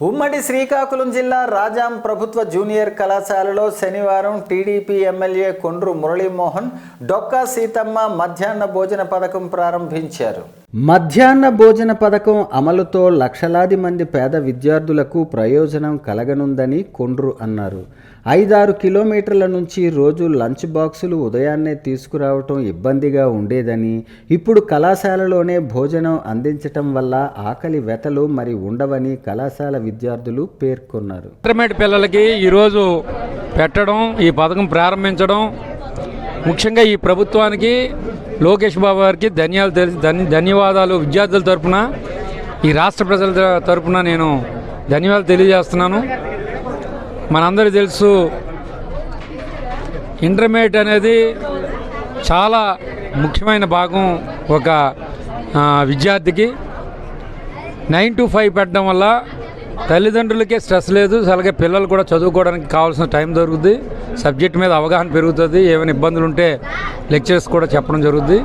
ఉమ్మడి శ్రీకాకుళం జిల్లా రాజాం ప్రభుత్వ జూనియర్ కళాశాలలో శనివారం టీడీపీ ఎమ్మెల్యే కొండ్రు మురళీమోహన్ డొక్కా సీతమ్మ మధ్యాహ్న భోజన పథకం ప్రారంభించారు. మధ్యాహ్న భోజన పథకం అమలుతో లక్షలాది మంది పేద విద్యార్థులకు ప్రయోజనం కలగనుందని కొండ్రు అన్నారు. ఐదారు కిలోమీటర్ల నుంచి రోజు లంచ్ బాక్సులు ఉదయాన్నే తీసుకురావటం ఇబ్బందిగా ఉండేదని ఇప్పుడు కళాశాలలోనే భోజనం అందించటం వల్ల ఆకలి వెతలు మరి ఉండవని కళాశాల విద్యార్థులు పేర్కొన్నారు. ఇంటర్మీడియట్ పిల్లలకి ఈరోజు పెట్టడం ఈ పథకం ప్రారంభించడం ముఖ్యంగా ఈ ప్రభుత్వానికి లోకేష్ బాబు గారికి ధన్యాలు ధన్య ధన్యవాదాలు విద్యార్థుల తరపున ఈ రాష్ట్ర ప్రజల తరఫున తరపున నేను ధన్యవాదాలు తెలియజేస్తున్నాను. మనందరికీ తెలుసు ఇంటర్మీడియట్ అనేది చాలా ముఖ్యమైన భాగం ఒక విద్యార్థికి. నైన్ టు ఫైవ్ పెట్టడం వల్ల తల్లిదండ్రులకే స్ట్రెస్ లేదు. అలాగే పిల్లలు కూడా చదువుకోవడానికి కావాల్సిన టైం దొరుకుతుంది సబ్జెక్ట్ మీద అవగాహన పెరుగుతుంది. ఏమైనా ఇబ్బందులు ఉంటే లెక్చర్స్ కూడా చెప్పడం జరుగుతుంది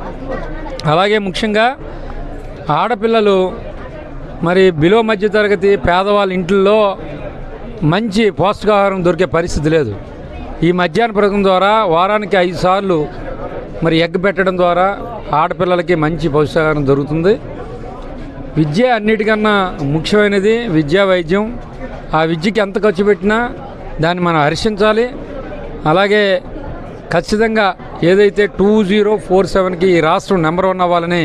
అలాగే ముఖ్యంగా ఆడపిల్లలు మరి బిలో మధ్య తరగతి పేదవాళ్ళ ఇంట్లో మంచి పౌష్టికాహారం దొరికే పరిస్థితి లేదు. ఈ మధ్యాహ్న పథకం ద్వారా వారానికి ఐదు సార్లు మరి ఎగ్ పెట్టడం ద్వారా ఆడపిల్లలకి మంచి పౌష్టికాహారం దొరుకుతుంది. విద్య అన్నిటికన్నా ముఖ్యమైనది విద్యా వైద్యం. ఆ విద్యకి ఎంత ఖర్చు పెట్టినా దాన్ని మనం హర్షించాలి. అలాగే ఖచ్చితంగా ఏదైతే టూ జీరో ఫోర్ సెవెన్కి ఈ రాష్ట్రం నెంబర్ వన్ అవ్వాలని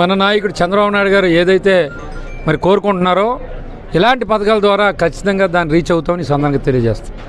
మన నాయకుడు చంద్రబాబు నాయుడు గారు ఏదైతే మరి కోరుకుంటున్నారో ఇలాంటి పథకాల ద్వారా ఖచ్చితంగా దాన్ని రీచ్ అవుతామని ఈ సందర్భంగా తెలియజేస్తాం.